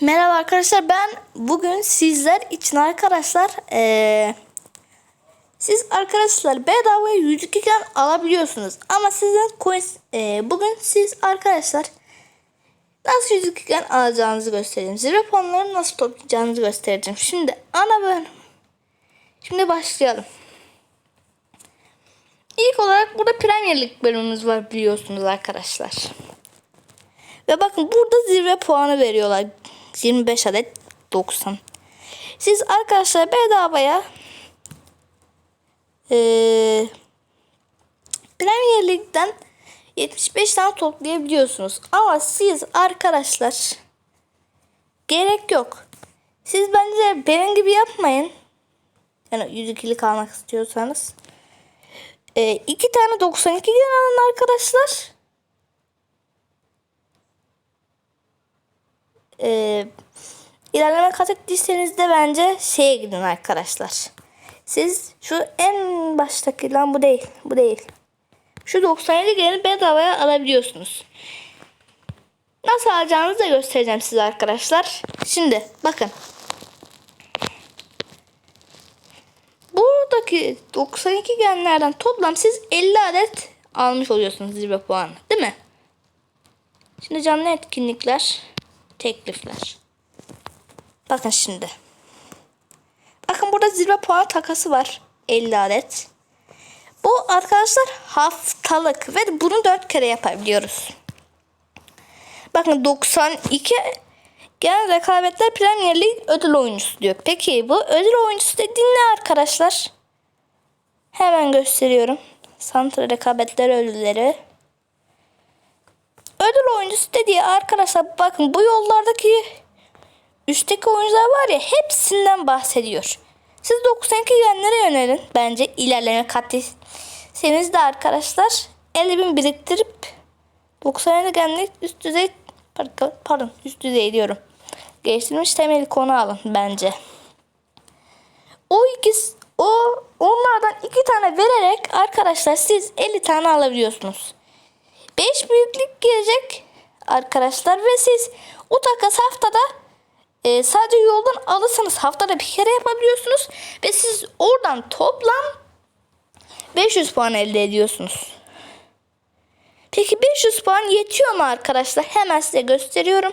Merhaba arkadaşlar ben bugün sizler için arkadaşlar eee, siz arkadaşlar bedavaya 102 gen alabiliyorsunuz ama sizin coins eee, bugün siz arkadaşlar nasıl 102 gen alacağınızı göstereyim zirve puanlarını nasıl toplayacağınızı göstereceğim şimdi ana bölüm şimdi başlayalım İlk olarak burada Premier bölümümüz var biliyorsunuz arkadaşlar. Ve bakın burada zirve puanı veriyorlar. 25 adet 90. Siz arkadaşlar bedavaya eee Premier Lig'den 75 tane toplayabiliyorsunuz. Ama siz arkadaşlar gerek yok. Siz bence benim gibi yapmayın. Yani 102'lik almak istiyorsanız. Ee, iki tane 92 gen alın arkadaşlar. Ee, ilerleme kat ettiyseniz de bence şeye gidin arkadaşlar. Siz şu en baştaki lan bu değil. Bu değil. Şu 97 geni bedavaya alabiliyorsunuz. Nasıl alacağınızı da göstereceğim size arkadaşlar. Şimdi bakın. Buradaki 92 genlerden toplam siz 50 adet almış oluyorsunuz zirve puanı. Değil mi? Şimdi canlı etkinlikler, teklifler. Bakın şimdi. Bakın burada zirve puanı takası var. 50 adet. Bu arkadaşlar haftalık ve bunu 4 kere yapabiliyoruz. Bakın 92 Genel rekabetler Premier Lig ödül oyuncusu diyor. Peki bu ödül oyuncusu dediğin ne arkadaşlar? Hemen gösteriyorum. Santra rekabetler ödülleri. Ödül oyuncusu dediği arkadaşlar bakın bu yollardaki üstteki oyuncular var ya hepsinden bahsediyor. Siz 92 genlere yönelin. Bence ilerleme katliyseniz de arkadaşlar 50 bin biriktirip 97 genlik üst düzey pardon üst düzey diyorum. Geliştirilmiş temel konu alın bence. O ikisi o onlardan iki tane vererek arkadaşlar siz 50 tane alabiliyorsunuz. 5 büyüklük gelecek arkadaşlar ve siz o takas haftada e, sadece yoldan alırsanız haftada bir kere yapabiliyorsunuz ve siz oradan toplam 500 puan elde ediyorsunuz. Peki 500 puan yetiyor mu arkadaşlar? Hemen size gösteriyorum.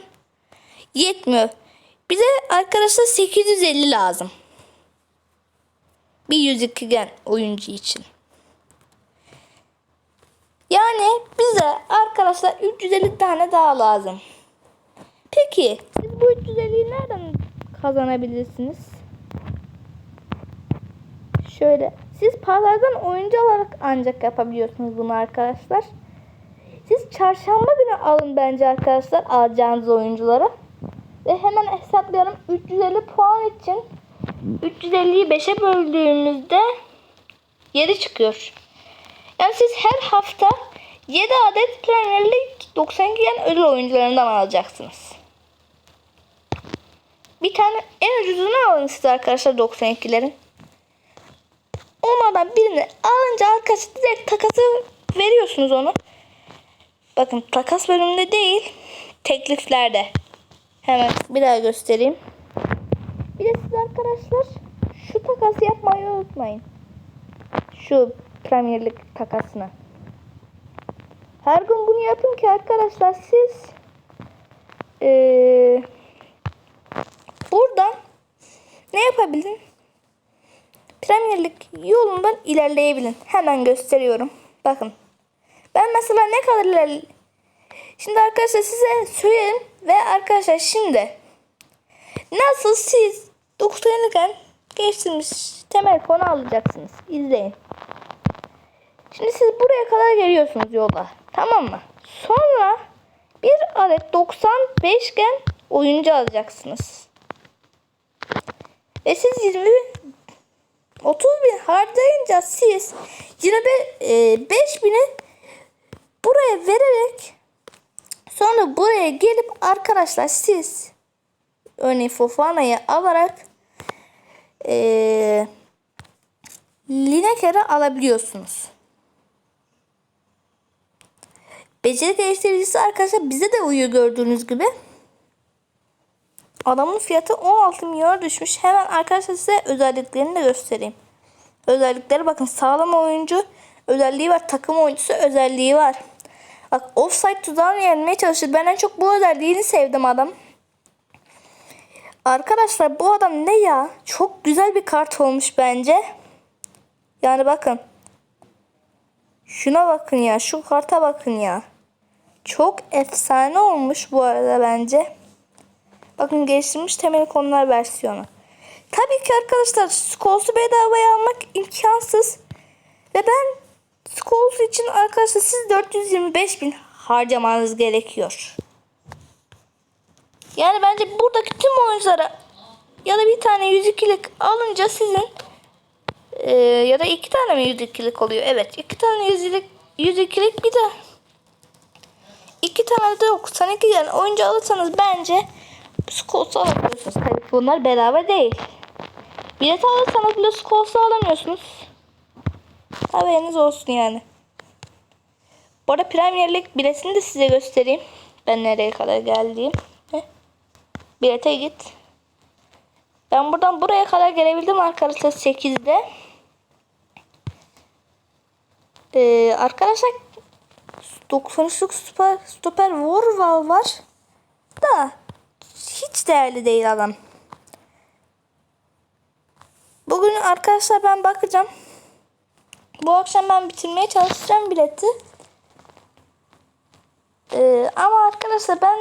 Yetmiyor. Bize arkadaşlar 850 lazım. Bir 102 gen oyuncu için. Yani bize arkadaşlar 350 tane daha lazım. Peki siz bu 350'yi nereden kazanabilirsiniz? Şöyle siz pazardan oyuncu olarak ancak yapabiliyorsunuz bunu arkadaşlar. Siz çarşamba günü alın bence arkadaşlar alacağınız oyuncuları. Ve hemen hesaplayalım. 350 puan için 350'yi 5'e böldüğümüzde 7 çıkıyor. Yani siz her hafta 7 adet Premier League 92 yen ödül oyuncularından alacaksınız. Bir tane en ucuzunu alın siz arkadaşlar 92'lerin. Onlardan birini alınca arkadaşlar direkt takası veriyorsunuz onu. Bakın takas bölümünde değil tekliflerde. Hemen bir daha göstereyim. Bir de siz arkadaşlar şu takası yapmayı unutmayın. Şu Premier Lig takasını. Her gün bunu yapın ki arkadaşlar siz ee, buradan ne yapabilin? Premier Lig yolundan ilerleyebilin. Hemen gösteriyorum. Bakın. Ben mesela ne kadar ilerle... Şimdi arkadaşlar size söyleyeyim ve arkadaşlar şimdi nasıl siz 90'lıken geçtirmiş temel konu alacaksınız. İzleyin. Şimdi siz buraya kadar geliyorsunuz yola. Tamam mı? Sonra bir adet 95 gen oyuncu alacaksınız. Ve siz 20 30 bin harcayınca siz 25 bini buraya vererek sonra buraya gelip arkadaşlar siz örneğin Fofana'yı alarak ee, Lineker'i alabiliyorsunuz. Beceri geliştiricisi arkadaşlar bize de uyuyor gördüğünüz gibi. Adamın fiyatı 16 milyona düşmüş. Hemen arkadaşlar size özelliklerini de göstereyim. Özellikleri bakın sağlam oyuncu özelliği var. Takım oyuncusu özelliği var. Bak offside tuzağını yenmeye çalışır. Ben en çok bu özelliğini sevdim adam. Arkadaşlar bu adam ne ya? Çok güzel bir kart olmuş bence. Yani bakın. Şuna bakın ya. Şu karta bakın ya. Çok efsane olmuş bu arada bence. Bakın geliştirilmiş temel konular versiyonu. Tabii ki arkadaşlar Skoles'u bedavaya almak imkansız. Ve ben Skoles için arkadaşlar siz 425 bin harcamanız gerekiyor. Yani bence buradaki tüm oyunculara ya da bir tane 102'lik alınca sizin e, ya da iki tane mi 102'lik oluyor? Evet iki tane 102'lik 102'lik bir de iki tane de yok. Sen iki tane oyuncu alırsanız bence Skoles'u alabilirsiniz. Tabii ki bunlar bedava değil. Bilet alırsanız bile Skoles'u alamıyorsunuz. Haberiniz olsun yani. Bu arada Premier Lig biletini de size göstereyim. Ben nereye kadar geldiğim. Bilete git. Ben buradan buraya kadar gelebildim arkadaşlar 8'de. Ee, arkadaşlar 93'lük stoper, stoper Warval var. Da hiç değerli değil adam. Bugün arkadaşlar ben bakacağım. Bu akşam ben bitirmeye çalışacağım bileti. Ee, ama arkadaşlar ben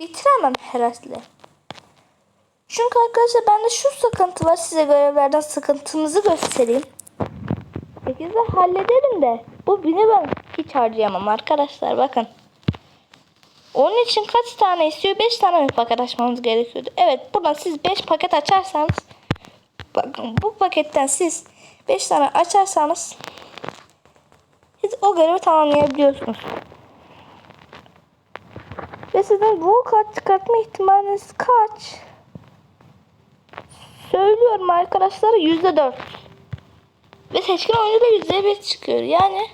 bitiremem herhalde. Çünkü arkadaşlar bende şu sıkıntı var. Size görevlerden sıkıntımızı göstereyim. 8'de hallederim de bu bini ben hiç harcayamam arkadaşlar bakın. Onun için kaç tane istiyor? 5 tane mi paket açmamız gerekiyordu? Evet buradan siz 5 paket açarsanız bakın bu paketten siz 5 tane açarsanız siz o görevi tamamlayabiliyorsunuz. Ve sizin bu kart çıkartma ihtimaliniz kaç? Söylüyorum arkadaşlar %4. Ve seçkin oyuncu da %5 çıkıyor. Yani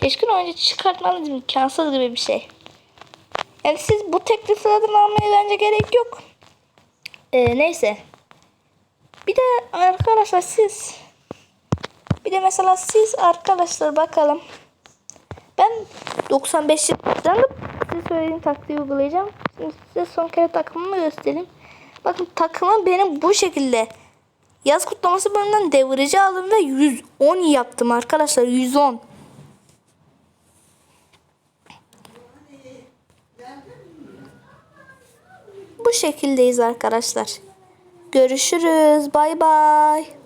seçkin oyuncu çıkartmanız imkansız gibi bir şey. Yani siz bu teklif sıradan almaya bence gerek yok. Ee, neyse. Bir de arkadaşlar siz bir de mesela siz arkadaşlar bakalım. Ben 95 yıldan da size söylediğim taktiği uygulayacağım. Şimdi size son kere takımımı göstereyim. Bakın takımım benim bu şekilde. Yaz kutlaması bölümünden devirici aldım ve 110 yaptım arkadaşlar 110. Bu şekildeyiz arkadaşlar. Görüşürüz. Bay bay.